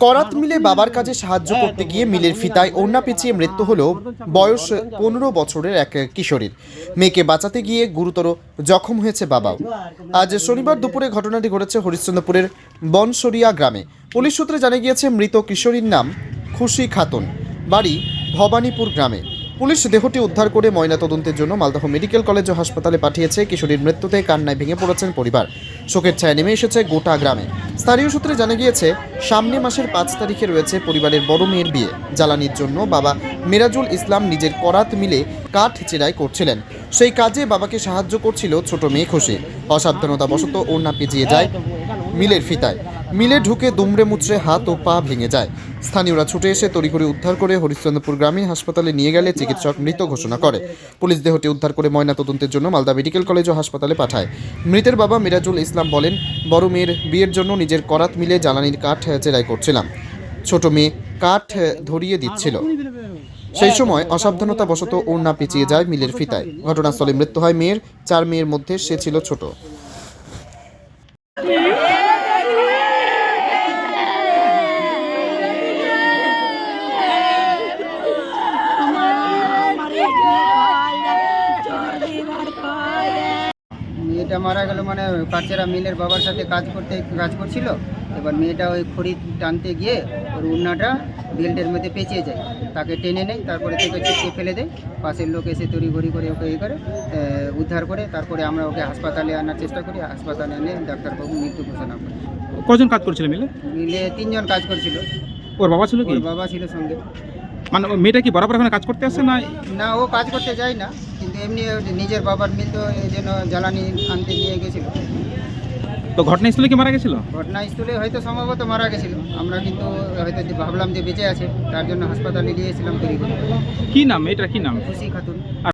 করাত মিলে বাবার কাজে সাহায্য করতে গিয়ে মিলের ফিতায় ওড়না পেঁচিয়ে মৃত্যু হলো বয়স পনেরো বছরের এক কিশোরীর। মেয়েকে বাঁচাতে গিয়ে গুরুতর জখম হয়েছে বাবাও। আজ শনিবার দুপুরে ঘটনাটি ঘটেছে হরিশ্চন্দ্রপুরের বনসরিয়া গ্রামে। পুলিশ সূত্রে জানা গিয়েছে, মৃত কিশোরীর নাম খুশি খাতুন। বাড়ি ভবানীপুর গ্রামে। পুলিশ দেহটি উদ্ধার করে ময়নাতদন্তের জন্য মালদহ মেডিকেল কলেজ ও হাসপাতালে পাঠিয়েছে। কিশোরীর মৃত্যুতে কান্নায় ভেঙে পড়েছেন পরিবার। শোকের ছায়া নেমে এসেছে গোটা গ্রামে। স্থানীয় সূত্রে জানা গিয়েছে, সামনে মাসের পাঁচ তারিখে রয়েছে পরিবারের বড় মেয়ের বিয়ে। জ্বালানির জন্য বাবা মিরাজুল ইসলাম নিজের করাত মিলে কাঠ চেরাই করছিলেন। সেই কাজে বাবাকে সাহায্য করছিল ছোট মেয়ে খুশি অসাবধানতাবশত ওড়না পেঁচিয়ে যায় মিলের ফিতায়। মিলে ঢুকে দুমড়ে মুচড়ে হাত ও পা ভেঙে যায়। স্থানীয়রা ছুটে এসে তড়িঘড়ি উদ্ধার করে হরিশ্চন্দ্রপুর গ্রামীণ হাসপাতালে নিয়ে গেলে চিকিৎসক মৃত ঘোষণা করে। পুলিশ দেহটি উদ্ধার করে ময়নাতদন্তের জন্য মালদা মেডিকেল কলেজ ও হাসপাতালে পাঠায়। মৃতের বাবা মিরাজুল ইসলাম বলেন, বড় মেয়ের বিয়ের জন্য নিজের করাত মিলে জ্বালানির কাঠ চেরাই করছিলাম। ছোট মেয়ে কাঠ ধরিয়ে দিচ্ছিল। সেই সময় অসাবধানতাবশত ওড়না পেঁচিয়ে যায় মিলের ফিতায়। ঘটনাস্থলে মৃত্যু হয় মেয়ের। চার মেয়ের মধ্যে সে ছিল ছোট। মেয়েটা মারা গেল মানে কাছেরা মিলের বাবার সাথে কাজ করতে কাজ করছিল। এবার মেয়েটা ওই খড়ি টানতে গিয়ে ওর উন্নাটা বেল্টের মধ্যে পেঁচিয়ে যায়। তাকে টেনে নেয় তারপরে থেকে ছিটকে ফেলে দেয়। পাশের লোক এসে তড়িঘড়ি করে ওকে ইয়ে করে উদ্ধার করে তারপরে আমরা ওকে হাসপাতালে আনার চেষ্টা করি। হাসপাতালে এনে ডাক্তারবাবু মৃত্যু ঘোষণা করে কজন কাজ করছিল মিলে? মিলে তিনজন কাজ করছিল। ওর বাবা ছিল কি? ওর বাবা ছিল সঙ্গে। মানে মেয়েটা কি বরাবর এখানে কাজ করতে আসে না? না ও কাজ করতে যায় না। এমনি নিজের বাবার মিল তো এই জন্য জ্বালানি আনতে নিয়ে গেছিল। তো ঘটনাস্থলে কি মারা গেছিল? ঘটনাস্থলে হয়তো সম্ভবত মারা গেছিল। আমরা কিন্তু হয়তো ভাবলাম যে বেঁচে আছে তার জন্য হাসপাতালে গিয়েছিলাম তৈরি কি নাম? এটা কি নাম? খুশি খাতুন।